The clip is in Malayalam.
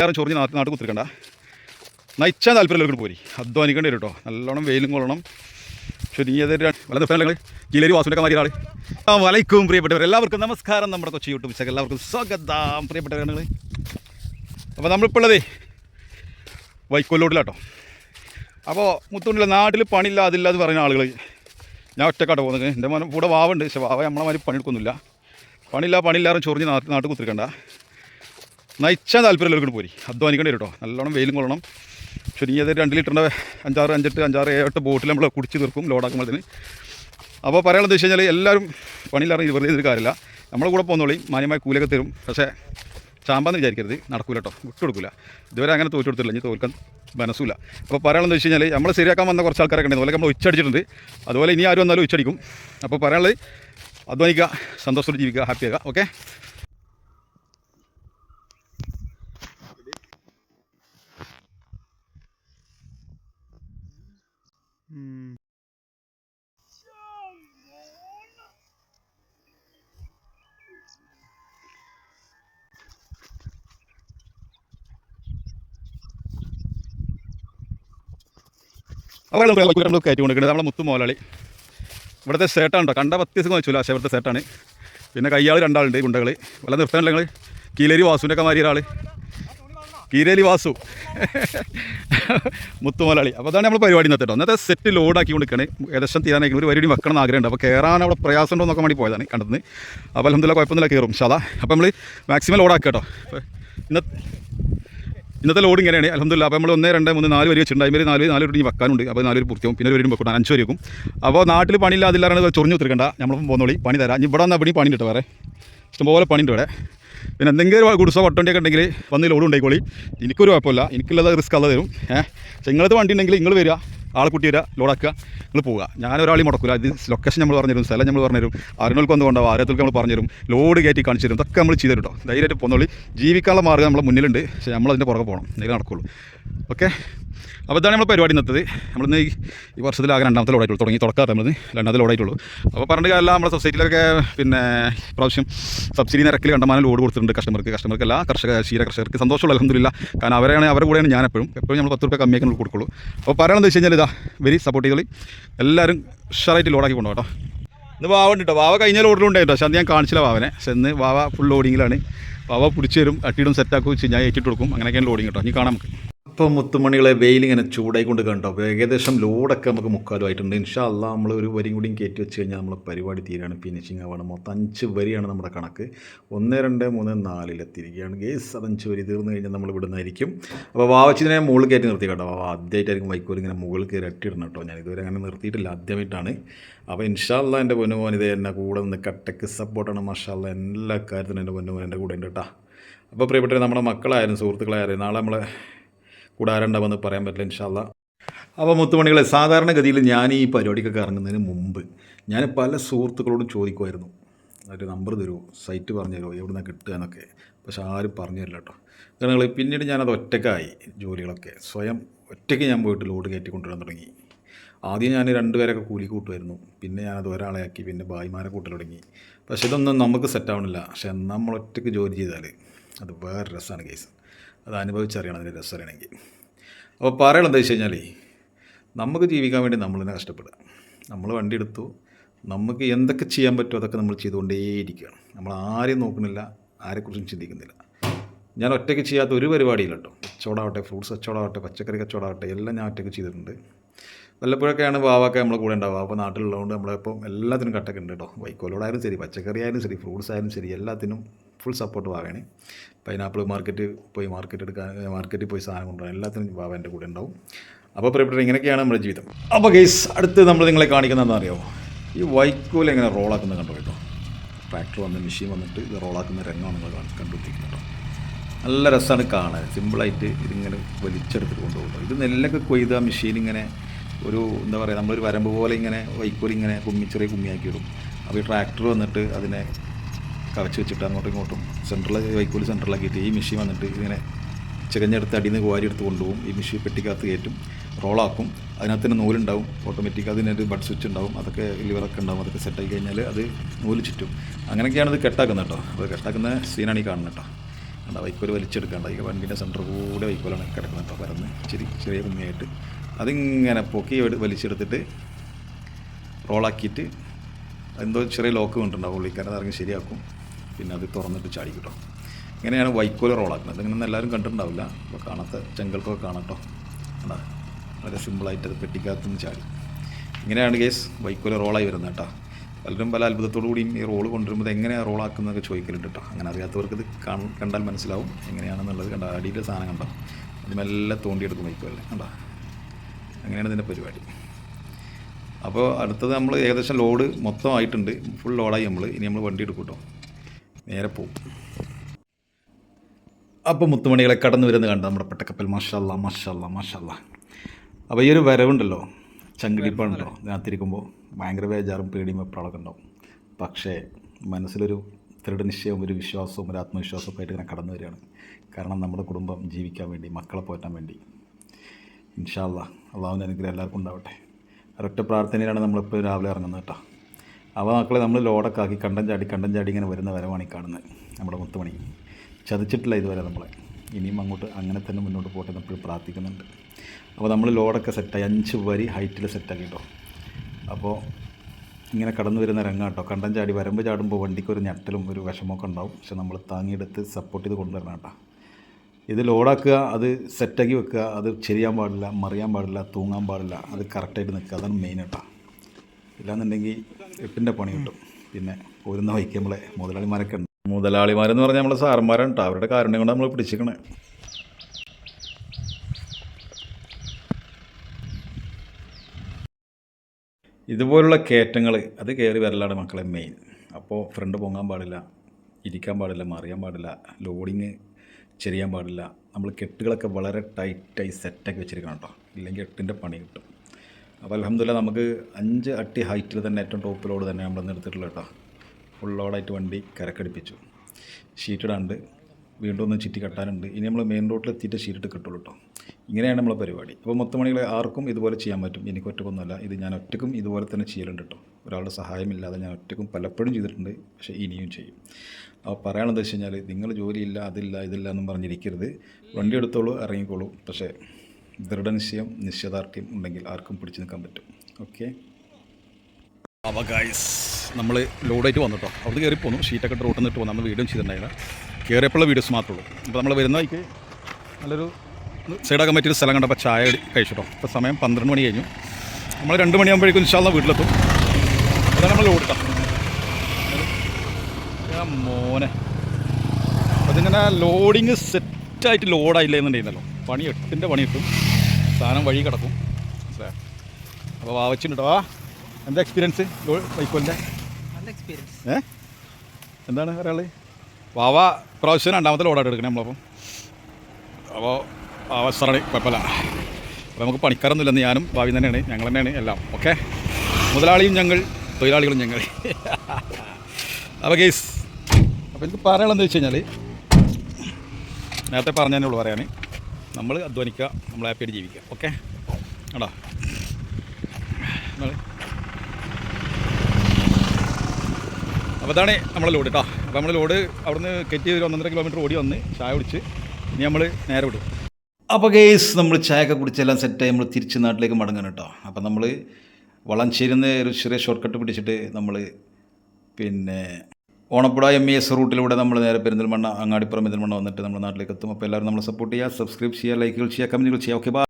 വേറെ ചൊറിഞ്ഞ് നാട്ടിൽ നാട്ടിൽ കുത്തിരിക്കണ്ട. നയിച്ചാൽ താല്പര്യമുള്ളവർക്ക് പോരി. അധ്വാനിക്കേണ്ടി വരും കേട്ടോ നല്ലോണം വെയിലും കൊള്ളണം. ചുരുങ്ങിയത് രണ്ട് നിങ്ങൾ കീലേരി വാസുവിന്റെ മാതിരി ആൾ വലൈക്കും പ്രിയപ്പെട്ടവർ എല്ലാവർക്കും നമസ്കാരം. നമ്മുടെ കൊച്ചി യൂട്യൂബ് ചാനൽ എല്ലാവർക്കും സ്വാഗതം. പ്രിയപ്പെട്ടവർ നിങ്ങൾ അപ്പോൾ നമ്മളിപ്പോൾ ഉള്ളതേ വൈക്കോലോട്ടിലാട്ടോ. അപ്പോൾ മുത്തുണ്ടില്ല നാട്ടിൽ പണിയില്ല അതില്ല എന്ന് പറയുന്ന ആളുകൾ ഞാൻ ഒറ്റക്കാട്ടോ പോകുന്നത്. എന്റെ കൂടെ വാവുണ്ട്. പക്ഷേ വാവ നമ്മളെ മാതിരി പണിയെടുക്കൊന്നുമില്ല. പണിയില്ല പണിയില്ലാറും ചൊറിഞ്ഞ് നാട്ടിൽ നാട്ടിൽ കുത്തിരിക്കണ്ട. നയിച്ചാൽ താല്പര്യമുള്ളവർക്ക് പോരി. അധ്വാനിക്കേണ്ടി വരും കേട്ടോ നല്ലോണം വെയിലും കൊള്ളണം. ചുരുങ്ങിയത് രണ്ട് ലിറ്ററിന്റെ അഞ്ചാറ് അഞ്ചെട്ട് അഞ്ചാറ് ഏഴെട്ട് ബോട്ടിൽ നമ്മൾ കുടിച്ച് തീർക്കും ലോഡാക്കുമ്പോഴത്തേന് അപ്പോൾ പറയാനുള്ളത് വെച്ച് കഴിഞ്ഞാൽ എല്ലാവരും പണിയിലിറങ്ങി വെറുതെ ഇതൊരു കാര്യമില്ല. നമ്മളെ കൂടെ പോകുന്നോളി മാന്യമായ കൂലൊക്കെ തരും. പക്ഷേ ചാമ്പാന്ന് വിചാരിക്കരുത്. നടക്കൂല കേട്ടോ വിട്ടു കൊടുക്കില്ല ഇതുവരെ അങ്ങനെ തോറ്റു കൊടുത്തില്ല ഇനി തോൽക്കാൻ മനസ്സില്ല അപ്പോൾ പറയാനുള്ളത് വെച്ച് കഴിഞ്ഞാൽ നമ്മൾ ശരിയാക്കാൻ വന്ന കുറച്ച് ആൾക്കാരൊക്കെ ഉണ്ട്. അതുപോലെ നമ്മൾ ഉച്ചടിച്ചിട്ടുണ്ട്. അതുപോലെ ഇനി ആരും വന്നാലും ഉച്ചടിക്കും. അപ്പോൾ പറയാനുള്ളത് അധ്വാനിക്കുക സന്തോഷത്തോടെ ജീവിക്കുക ഹാപ്പിയാകുക ഓക്കെ? അപ്പോൾ നമ്മൾ കയറ്റി കൊണ്ടിരിക്കുന്നത് നമ്മളെ മുത്തു മോലാളി. ഇവിടുത്തെ സേട്ടാണ്ടോ കണ്ട ദിവസം വെച്ചില്ല പക്ഷേ ഇവിടുത്തെ സേട്ടാണ് പിന്നെ കയ്യാൾ രണ്ടാളുണ്ട് ഗുണ്ടകൾ വല്ല നിങ്ങൾ കീലേരി വാസുവിന്റെ ഒക്കെ ഒരാൾ കീലേരി വാസു. മുത്തുമലാളി. അപ്പോൾ അതാണ് നമ്മൾ പരിപാടി ഇന്നത്തെ കേട്ടോ. ഇന്നത്തെ സെറ്റ് ലോഡാക്കി കൊടുക്കണേ ഏകദേശം തീരാനായിരിക്കും ഒരു പരിപാടി വെക്കണം എന്ന് ആഗ്രഹമുണ്ട്. അപ്പോൾ കയറാൻ അവിടെ പ്രയാസം ഉണ്ടോ നോക്കാൻ വേണ്ടി പോയതാണ് കണ്ടത് അപ്പോൾ അലഹമില്ല കുഴപ്പമൊന്നുമില്ല കയറും ഷാദാ അപ്പോൾ നമ്മൾ മാക്സിമം ലോഡാക്കുക കേട്ടോ. ഇന്ന ഇന്നത്തെ ലോഡ് ഇങ്ങനെയാണ്. അലഹമില്ല അപ്പോൾ നമ്മൾ ഒന്ന് രണ്ട് മൂന്ന് നാല് വരി വെച്ചിട്ടുണ്ട്. അതിൽ നാല് നാല് വരി വെക്കാനുണ്ട്. അപ്പോൾ നാല് വരി പൂർത്തിയാവും. പിന്നെ ഒരു വരും വെക്കണം അഞ്ച് വരി വെക്കും. അപ്പോൾ നാട്ടിൽ പണിയില്ലാതില്ലാതെ ചൊറിഞ്ഞു കുത്തിരിക്കണ്ട. നമ്മളിപ്പം പോകുന്നോളി പണി തരാം. ഇവിടെ വന്നാൽ പണി പണി കിട്ടും വേറെ. ഇഷ്ടംപോലെ പണിയുണ്ട് ഇവിടെ. പിന്നെ എന്തെങ്കിലും ഗുഡ്സോ വട്ടണ്ടിയൊക്കെ ഉണ്ടെങ്കിൽ വന്ന് ലോഡ് ഉണ്ടായിക്കോളി. എനിക്കൊരു കുഴപ്പമില്ല. എനിക്കുള്ളത് റിസ്ക് അല്ല തരും. ഏഹ് നിങ്ങളത് വണ്ടി ഉണ്ടെങ്കിൽ നിങ്ങൾ വരിക. ആളെ കുട്ടി വരിക ലോഡാക്കുക നിങ്ങൾ പോവുക. ഞാൻ ഒരാളി മുടക്കില്ല ഇത് ലൊക്കേഷൻ നമ്മൾ പറഞ്ഞുതരും സ്ഥലം നമ്മൾ പറഞ്ഞുതരും ആരെങ്കിലും വന്ന് കൊണ്ടാവും ആരോഗ്യത്തിൽ നമ്മൾ പറഞ്ഞുതരും ലോഡ് കയറ്റി കാണിച്ചു തരും. ഇതൊക്കെ നമ്മൾ ചെയ്തു കേട്ടോ ധൈര്യമായിട്ട് പോന്നോളി. ജീവിക്കാനുള്ള മാർഗം നമ്മളെ മുന്നിലുണ്ട്. പക്ഷേ നമ്മളതിന്റെ പുറകെ പോകണം. നേരെ നടക്കുള്ളൂ. ഓക്കെ? അപ്പോൾ ഇതാണ് നമ്മൾ പരിപാടി ഇന്നത്തത്. നമ്മളിന്ന് ഈ വർഷത്തിലാകെ രണ്ടാമത്തെ ലോഡായിട്ടുള്ളൂ തുടങ്ങി തുടക്കാത്ത നമ്മൾ രണ്ടാമത്തെ ലോഡായിട്ടുള്ളൂ അപ്പോൾ പറഞ്ഞ കാലം നമ്മുടെ സൊസൈറ്റിയിലൊക്കെ പിന്നെ പ്രാവശ്യം സബ്സിഡി നിരക്കിൽ കണ്ടമാനം ലോഡ് കൊടുത്തിട്ടുണ്ട് കസ്റ്റമർക്ക്. കസ്റ്റമർക്ക് എല്ലാ കർഷക ക്ഷീര കർഷകർക്ക് സന്തോഷമുള്ള അലഹമില്ല കാരണം അവരെയാണ് അവരുടെ കൂടെയാണ് ഞാൻ എപ്പോഴും എപ്പോഴും നമ്മൾ പത്ത് രൂപ കമ്മിയൊക്കെ നമ്മൾ കൊടുക്കുള്ളൂ. അപ്പോൾ പറയണമെന്ന് വെച്ച് കഴിഞ്ഞാൽ ഇതാ വെരി സപ്പോർട്ട് ചെയ്തോളി. എല്ലാവരും ഉഷാറായിട്ട് ലോഡാക്കി കൊണ്ടു കേട്ടോ. ഇന്ന് വാവ ഉണ്ട് കേട്ടോ. വാവ കഴിഞ്ഞ ലോഡിലുണ്ടായിട്ടോ പക്ഷേ അന്ന് ഞാൻ കാണിച്ചില്ല വാവനെ. പക്ഷേ ഇന്ന് വാവ ഫുൾ ലോഡിങ്ങിലാണ് വാവ പിടിച്ചു തരും അട്ടിയിടും സെറ്റാക്കും ഞാൻ ഏറ്റിട്ട് കൊടുക്കും. അങ്ങനെയൊക്കെയാണ് ലോഡിങ് കേട്ടോ. ഇനി കാണാം നമുക്ക്. ഇപ്പോൾ മുത്തുമണികളെ വെയിലിങ്ങനെ ചൂടായിക്കൊണ്ട് കണ്ടോ ഏകദേശം ലോഡൊക്കെ നമുക്ക് മുക്കാലുമായിട്ടുണ്ട്. ഇൻഷാ അല്ല നമ്മൾ ഒരു വരിയും കൂടിയും കയറ്റി വെച്ച് കഴിഞ്ഞാൽ നമ്മൾ പരിപാടി തീരാണ്. ഫിനിഷിങ് ആവാണ്. മൊത്തം അഞ്ച് വരിയാണ് നമ്മുടെ കണക്ക്. ഒന്ന് രണ്ട് മൂന്ന് നാലിലെത്തിയിരിക്കുകയാണ് ഗേസ് അത് അഞ്ച് വരി തീർന്നു കഴിഞ്ഞാൽ നമ്മൾ ഇവിടുന്നായിരിക്കും. അപ്പോൾ വാവച്ചിനെ മുകളിൽ കയറ്റി നിർത്തി കേട്ടോ. ആദ്യമായിട്ടായിരിക്കും വൈക്കോൽ ഇങ്ങനെ മുകളിൽ കയറി അട്ടിയിടണം കേട്ടോ. ഞാൻ ഇതുവരെ അങ്ങനെ നിർത്തിയിട്ടില്ല ആദ്യമായിട്ടാണ്. അപ്പോൾ ഇൻഷാല്ല എന്റെ പൊന്നുമോൻ ഇത് എന്നെ കൂടെ നിന്ന് കട്ടക്ക് സപ്പോർട്ടാണ് മഷാല്ല എല്ലാ കാര്യത്തിനും എന്റെ പൊന്നുമോൻ എന്റെ കൂടെ ഉണ്ട് കേട്ടോ. അപ്പോൾ പ്രിയപ്പെട്ട നമ്മുടെ മക്കളായാലും സുഹൃത്തുക്കളായാലും നാളെ നമ്മളെ കൂടെ ആരുണ്ടാവുമെന്ന് പറയാൻ പറ്റില്ല ഇൻഷാല്ല അപ്പോൾ മുത്തുമണികളെ സാധാരണഗതിയിൽ ഞാൻ ഈ പരിപാടിക്കൊക്കെ ഇറങ്ങുന്നതിന് മുമ്പ് ഞാൻ പല സുഹൃത്തുക്കളോടും ചോദിക്കുമായിരുന്നു. ഒരു നമ്പർ തരുമോ സൈറ്റ് പറഞ്ഞു തരുമോ എവിടെ നിന്നാണ് കിട്ടുക എന്നൊക്കെ. പക്ഷെ ആരും പറഞ്ഞു തരില്ല കേട്ടോ. കാരണം പിന്നീട് ഞാനത് ഒറ്റക്കായി ജോലികളൊക്കെ. സ്വയം ഒറ്റയ്ക്ക് ഞാൻ പോയിട്ട് ലോഡ് കയറ്റി കൊണ്ടുവരാൻ തുടങ്ങി. ആദ്യം ഞാൻ രണ്ടുപേരൊക്കെ കൂലി കൂട്ടുമായിരുന്നു. പിന്നെ ഞാനത് ഒരാളെ ആക്കി പിന്നെ ഭായിമാരെ കൂട്ടൽ തുടങ്ങി. പക്ഷെ ഇതൊന്നും നമുക്ക് സെറ്റ് ആവണില്ല. പക്ഷെ നമ്മൾ ഒറ്റയ്ക്ക് ജോലി ചെയ്താൽ അത് വേറെ രസമാണ് കേസ് അത് അനുഭവിച്ചറിയണം അതിന്റെ രസം അറിയണമെങ്കിൽ അപ്പോൾ പറയണം എന്താ വെച്ച് കഴിഞ്ഞാൽ നമുക്ക് ജീവിക്കാൻ വേണ്ടി നമ്മൾ തന്നെ കഷ്ടപ്പെടുക. നമ്മൾ വണ്ടി എടുത്തു നമുക്ക് എന്തൊക്കെ ചെയ്യാൻ പറ്റുമോ അതൊക്കെ നമ്മൾ ചെയ്തുകൊണ്ടേയിരിക്കുകയാണ്. നമ്മൾ ആരെയും നോക്കണില്ല ആരെക്കുറിച്ചും ചിന്തിക്കുന്നില്ല. ഞാൻ ഒറ്റയ്ക്ക് ചെയ്യാത്ത ഒരു പരിപാടിയില്ല കേട്ടോ. കച്ചവടമാവട്ടെ ഫ്രൂട്ട്സ് കച്ചവടമാവട്ടെ പച്ചക്കറി കച്ചവടമാവട്ടെ എല്ലാം ഞാൻ ഒറ്റയ്ക്ക് ചെയ്തിട്ടുണ്ട്. വല്ലപ്പോഴൊക്കെയാണ് വാവൊക്കെ നമ്മൾ കൂടെ ഉണ്ടാവുക. അപ്പോൾ നാട്ടിലുള്ളതുകൊണ്ട് നമ്മളിപ്പം എല്ലാത്തിനും കട്ടൊക്കെ ഉണ്ട് കേട്ടോ. വൈക്കോലോടായാലും ശരി പച്ചക്കറി ആയാലും ശരി ഫ്രൂട്ട്സ് ആയാലും ശരി എല്ലാത്തിനും ഫുൾ സപ്പോർട്ട് വാവേണേ പൈനാപ്പിൾ മാർക്കറ്റ് പോയി മാർക്കറ്റ് എടുക്കാൻ മാർക്കറ്റിൽ പോയി സാധനം കൊണ്ടുവരാൻ എല്ലാത്തിനും വാവ എന്റെ കൂടെ ഉണ്ടാവും. അപ്പോൾ പ്രിയപ്പെട്ട ഇങ്ങനെയൊക്കെയാണ് നമ്മുടെ ജീവിതം. അപ്പോൾ ഗെയ്സ് അടുത്ത് നമ്മൾ നിങ്ങളെ കാണിക്കുന്നതെന്ന് അറിയാമോ ഈ വൈക്കോൽ എങ്ങനെ റോളാക്കുന്നത് കണ്ടോ കേട്ടോ? ട്രാക്ടർ വന്ന് മെഷീൻ വന്നിട്ട് ഇത് റോളാക്കുന്ന രംഗമാണ് നിങ്ങൾ കണ്ടുപിടിക്കുന്നത് കേട്ടോ. നല്ല രസമാണ് കാണാൻ. സിമ്പിളായിട്ട് ഇതിങ്ങനെ വലിച്ചെടുത്തിട്ട് കൊണ്ടുപോകും ഇത് നെല്ലൊക്കെ കൊയ്ത മെഷീൻ ഇങ്ങനെ ഒരു എന്താ പറയുക നമ്മളൊരു വരമ്പ് പോലെ ഇങ്ങനെ വൈക്കോൽ ഇങ്ങനെ കുമ്മി ചെറിയ കുമ്മിയാക്കി ഇടും. അപ്പോൾ ഈ ട്രാക്ടർ വന്നിട്ട് അതിനെ കവച്ച് വെച്ചിട്ട് അങ്ങോട്ടും ഇങ്ങോട്ടും സെൻട്രൽ വൈക്കോൽ സെൻട്രലാക്കിയിട്ട് ഈ മെഷീൻ വന്നിട്ട് ഇങ്ങനെ ചികഞ്ഞെടുത്ത് അടിയിൽ നിന്ന് കോരി എടുത്ത് കൊണ്ടുപോകും. ഈ മെഷീൻ പെട്ടിക്കകത്ത് കയറ്റും. റോളാക്കും അതിനകത്ത് തന്നെ നൂലുണ്ടാവും. ഓട്ടോമാറ്റിക് അതിനൊരു ബഡ് സ്വിച്ച് ഉണ്ടാവും. അതൊക്കെ ലിവറൊക്കെ ഉണ്ടാവും. അതൊക്കെ സെറ്റായി കഴിഞ്ഞാൽ അത് നൂൽ ചുറ്റും. അങ്ങനെയൊക്കെയാണ് ഇത് കെട്ടാക്കുന്നത് കേട്ടോ. അപ്പോൾ കെട്ടാക്കുന്ന സീനാണ് ഈ കാണുന്നത് കേട്ടോ. കണ്ട വൈക്കോൽ വലിച്ചെടുക്കണ്ട. ഈ വണ്ടിന്റെ സെന്റർ കൂടെ വൈക്കോലാണ് കിടക്കുന്നത് കേട്ടോ. പരന്ന് ചെറിയ ചെറിയ കുഞ്ഞായിട്ട്. അതിങ്ങനെ പൊക്കി വലിച്ചെടുത്തിട്ട് റോളാക്കിയിട്ട് എന്തോ ചെറിയ ലോക്ക് കൊണ്ടുണ്ടാവും പുള്ളിക്കാരൻ അതിറങ്ങി ശരിയാക്കും. പിന്നെ അത് തുറന്നിട്ട് ചാടി കിട്ടും. ഇങ്ങനെയാണ് വൈക്കോൽ റോളാക്കുന്നത് ഇങ്ങനെ എല്ലാവരും കണ്ടിട്ടുണ്ടാവില്ല. അപ്പോൾ കാണാത്ത ചെങ്കൽക്കൊക്കെ കാണട്ടോ കണ്ടാ? വളരെ സിമ്പിളായിട്ട് അത് പെട്ടിക്കകത്തുനിന്ന് ചാടി. ഇങ്ങനെയാണ് കേസ് വൈക്കോൽ റോളായി വരുന്നത് കേട്ടോ. പലരും പല അത്ഭുതത്തോടു കൂടിയും ഈ റോൾ കൊണ്ടുവരുമ്പോൾ എങ്ങനെയാണ് റോളാക്കുന്നതൊക്കെ ചോദിക്കലുണ്ട് കേട്ടോ. അങ്ങനെ അറിയാത്തവർക്ക് ഇത് കണ്ടാൽ മനസ്സിലാവും എങ്ങനെയാണെന്നുള്ളത് കണ്ട. അടിയിലെ സാധനം കണ്ടോ? അത് മെല്ലെ തോണ്ടിയെടുക്കും വൈക്കോല്ലേ കണ്ടോ? അങ്ങനെയാണ് ഇതിന്റെ പരിപാടി. അപ്പോൾ അടുത്തത് നമ്മൾ ഏകദേശം ലോഡ് മൊത്തമായിട്ടുണ്ട് ഫുൾ ലോഡായി നമ്മൾ. ഇനി നമ്മൾ വണ്ടി എടുക്കും കേട്ടോ. നേരെ പോവും. അപ്പോൾ മുത്തുമണികളെ കടന്നു വരുന്ന കണ്ട നമ്മുടെ പെട്ടക്കപ്പൽ മഷല്ല മഷല്ല മഷല്ല. അപ്പോൾ ഈ ഒരു വരവുണ്ടല്ലോ ചങ്കിടിപ്പാണല്ലോ ഇതിനകത്തിരിക്കുമ്പോൾ ഭയങ്കര ബേജാറും പേടിയും എപ്പോഴൊക്കെ ഉണ്ടാവും. പക്ഷേ മനസ്സിലൊരു ദൃഢനിശ്ചയവും ഒരു വിശ്വാസവും ഒരു ആത്മവിശ്വാസവും ഒക്കെ ആയിട്ട് ഇങ്ങനെ കടന്നു വരികയാണ്. കാരണം നമ്മുടെ കുടുംബം ജീവിക്കാൻ വേണ്ടി മക്കളെ പോറ്റാൻ വേണ്ടി. ഇൻഷാല്ല അള്ളാഹുവിന്റെ അനുഗ്രഹം എല്ലാവർക്കും ഉണ്ടാവട്ടെ. ഒരൊറ്റ പ്രാർത്ഥനയിലാണ് നമ്മളിപ്പോൾ രാവിലെ ഇറങ്ങുന്നത് കേട്ടോ. അവ മക്കളെ നമ്മൾ ലോഡൊക്കെ ആക്കി കണ്ടം ചാടി കണ്ടം ചാടി ഇങ്ങനെ വരുന്ന വരവാണ് ഈ കാണുന്നത്. നമ്മുടെ മുത്തുമണി. ചതിച്ചിട്ടില്ല ഇതുവരെ നമ്മളെ. ഇനിയും അങ്ങോട്ട് അങ്ങനെ തന്നെ മുന്നോട്ട് പോട്ടെ എപ്പോഴും പ്രാർത്ഥിക്കുന്നുണ്ട്. അപ്പോൾ നമ്മൾ ലോഡൊക്കെ സെറ്റായി. അഞ്ച് വരി ഹൈറ്റിൽ സെറ്റാക്കി കേട്ടോ. അപ്പോൾ ഇങ്ങനെ കടന്നു വരുന്ന രംഗം കേട്ടോ. കണ്ടം ചാടി വരമ്പ് ചാടുമ്പോൾ വണ്ടിക്ക് ഒരു ഞെട്ടലും ഒരു വിഷമമൊക്കെ ഉണ്ടാവും. പക്ഷെ നമ്മൾ താങ്ങിയെടുത്ത് സപ്പോർട്ട് ചെയ്ത് കൊണ്ടുവരണം കേട്ടോ. ഇത് ലോഡാക്കുക അത് സെറ്റാക്കി വെക്കുക അത് ചെരിയാൻ പാടില്ല മറിയാൻ പാടില്ല തൂങ്ങാൻ പാടില്ല അത് കറക്റ്റായിട്ട് നിൽക്കുക. അതാണ് മെയിൻ കേട്ടോ. ഇല്ലാന്നുണ്ടെങ്കിൽ എപ്പിന്റെ പണി കിട്ടും. പിന്നെ പോരുന്ന വൈക്ക് നമ്മളെ മുതലാളിമാരൊക്കെ ഉണ്ട്. മുതലാളിമാരെന്ന് പറഞ്ഞാൽ നമ്മളെ സാറന്മാരാണ് കേട്ടോ അവരുടെ കാരുണ്യം കൊണ്ട് നമ്മൾ പിടിച്ചിരിക്കണേ ഇതുപോലുള്ള കയറ്റങ്ങൾ അത് കയറി വരലാണ് മക്കളെ മെയിൻ അപ്പോൾ ഫ്രണ്ട് പൊങ്ങാൻ പാടില്ല ഇരിക്കാൻ പാടില്ല മറിയാൻ പാടില്ല ലോഡിങ് ചെറിയാൻ പാടില്ല. നമ്മൾ കെട്ടുകളൊക്കെ വളരെ ടൈറ്റായി സെറ്റാക്കി വെച്ചിരിക്കണം കേട്ടോ ഇല്ലെങ്കിൽ എട്ടിന്റെ പണി കിട്ടും. അപ്പോൾ അലഹമില്ല നമുക്ക് അഞ്ച് അട്ടി ഹൈറ്റിൽ തന്നെ ഏറ്റവും ടോപ്പ് ലോഡ് തന്നെ നമ്മൾ നിർത്തിയിട്ടുള്ള കേട്ടോ. ഫുൾ ലോഡായിട്ട് വണ്ടി കരക്കടിപ്പിച്ചു. ഷീറ്റിടാണ്ട് വീണ്ടും ഒന്ന് ചിറ്റി കെട്ടാനുണ്ട്. ഇനി നമ്മൾ മെയിൻ റോഡിൽ എത്തിയിട്ട് ഷീറ്റ് ഇട്ട് കിട്ടുള്ളൂ കേട്ടോ. ഇങ്ങനെയാണ് നമ്മളെ പരിപാടി. അപ്പോൾ മൊത്തമണികളെ ആർക്കും ഇതുപോലെ ചെയ്യാൻ പറ്റും. എനിക്ക് ഒറ്റക്കൊന്നുമല്ല. ഇത് ഞാൻ ഒറ്റക്കും ഇതുപോലെ തന്നെ ചെയ്യലുണ്ട് കേട്ടോ. ഒരാളുടെ സഹായമില്ലാതെ ഞാൻ ഒറ്റക്കും പലപ്പോഴും ചെയ്തിട്ടുണ്ട്. പക്ഷേ ഇനിയും ചെയ്യും. അപ്പോൾ പറയാനുള്ളത് വെച്ച് കഴിഞ്ഞാൽ നിങ്ങൾ ജോലിയില്ല അതില്ല ഇതില്ല എന്നും പറഞ്ഞിരിക്കരുത്. വണ്ടി എടുത്തോളൂ ഇറങ്ങിക്കോളൂ. പക്ഷേ ദൃഢനിശ്ചയം നിശ്ചയദാർഢ്യം ഉണ്ടെങ്കിൽ ആർക്കും പിടിച്ചു നിൽക്കാൻ പറ്റും. ഓക്കെ അപ്പോൾ ഗൈസ് നമ്മൾ ലോഡായിട്ട് വന്നിട്ടോ? അവിടെ കയറി പോന്നു. ഷീറ്റൊക്കെ ഇട്ട് റോട്ടിൽ നിന്നിട്ട് പോകുന്നു നമ്മൾ വീഡിയോ ചെയ്തിട്ടുണ്ടായില്ല. കയറിയപ്പോഴുള്ള വീഡിയോസ് മാത്രമേ ഉള്ളൂ. അപ്പോൾ നമ്മൾ വരുന്ന വഴിക്ക് നല്ലൊരു സൈഡാക്കാൻ പറ്റിയൊരു സ്ഥലം കണ്ടപ്പോൾ ചായ കഴിച്ചിട്ടോ? ഇപ്പോൾ സമയം പന്ത്രണ്ട് മണി കഴിഞ്ഞു. നമ്മൾ രണ്ട് മണിയാകുമ്പോഴേക്കും ഇൻഷാല്ല വീട്ടിലെത്തും. അതാണ് നമ്മൾ ലോഡിട്ടോ മോനെ. അതിങ്ങനെ ലോഡിങ് സെറ്റായിട്ട് ലോഡായില്ല എന്നുണ്ടെങ്കിലല്ലോ? പണി എട്ടിന്റെ പണി കിട്ടും. സാധനം വഴി കിടക്കും. മനസ്സിലായോ? അപ്പോൾ വാവച്ചിട്ടോ ആ എന്താ എക്സ്പീരിയൻസ് വൈക്കോലിന്റെ ഏ? എന്താണ് പറയാനുള്ളത് വാവ പ്രാവശ്യം രണ്ടാമത്തെ ലോഡായിട്ട് എടുക്കണേ നമ്മളപ്പം. അപ്പോൾ സറണി കുഴപ്പമില്ല. അപ്പോൾ നമുക്ക് പണിക്കാരൊന്നുമില്ലെന്ന് ഞാനും ഭാവി തന്നെയാണ്. ഞങ്ങൾ തന്നെയാണ് എല്ലാം. ഓക്കെ? മുതലാളിയും ഞങ്ങൾ തൊഴിലാളികളും ഞങ്ങൾ. അപ്പോൾ കേസ് അപ്പോൾ എനിക്ക് പറയാനുള്ളതെന്ന് വെച്ച് കഴിഞ്ഞാൽ നേരത്തെ പറഞ്ഞതന്നെ ഉള്ളൂ പറയാൻ നമ്മൾ അധ്വാനിക്കുക നമ്മൾ ഹാപ്പിയായിട്ട് ജീവിക്കുക. ഓക്കെ ആടാ അപ്പോൾ അതാണ് നമ്മളെ ലോഡ് കേട്ടോ അപ്പോൾ നമ്മൾ ലോഡ് അവിടുന്ന് കെറ്റി ഒരു ഒന്നര കിലോമീറ്റർ ഓടി വന്ന് ചായ കുടിച്ച് ഇനി നമ്മൾ നേരെ വിടും. അപ്പോൾ കേസ് നമ്മൾ ചായയൊക്കെ കുടിച്ചെല്ലാം സെറ്റായി നമ്മൾ തിരിച്ച് നാട്ടിലേക്ക് മടങ്ങണം കേട്ടോ അപ്പോൾ നമ്മൾ വളം ചേരുന്ന ഒരു ചെറിയ ഷോർട്ട് കട്ട് പിടിച്ചിട്ട് നമ്മൾ പിന്നെ ഓണപ്പുഴ എം ഇ എസ് റൂട്ടിലൂടെ നമ്മൾ നേരെ പെരിന്തൽമണ്ണ അങ്ങാടിപ്പുറം പെരിന്തൽമണ്ണ വന്നിട്ട് നമ്മുടെ നാട്ടിലേക്ക് എത്തും. അപ്പോൾ എല്ലാവരും നമ്മളെ സപ്പോർട്ട് ചെയ്യുക സബ്സ്ക്രൈബ് ചെയ്യുക ലൈക്കുകൾ ചെയ്യുക കമന്റുകൾ ചെയ്യുക. ഓക്കെ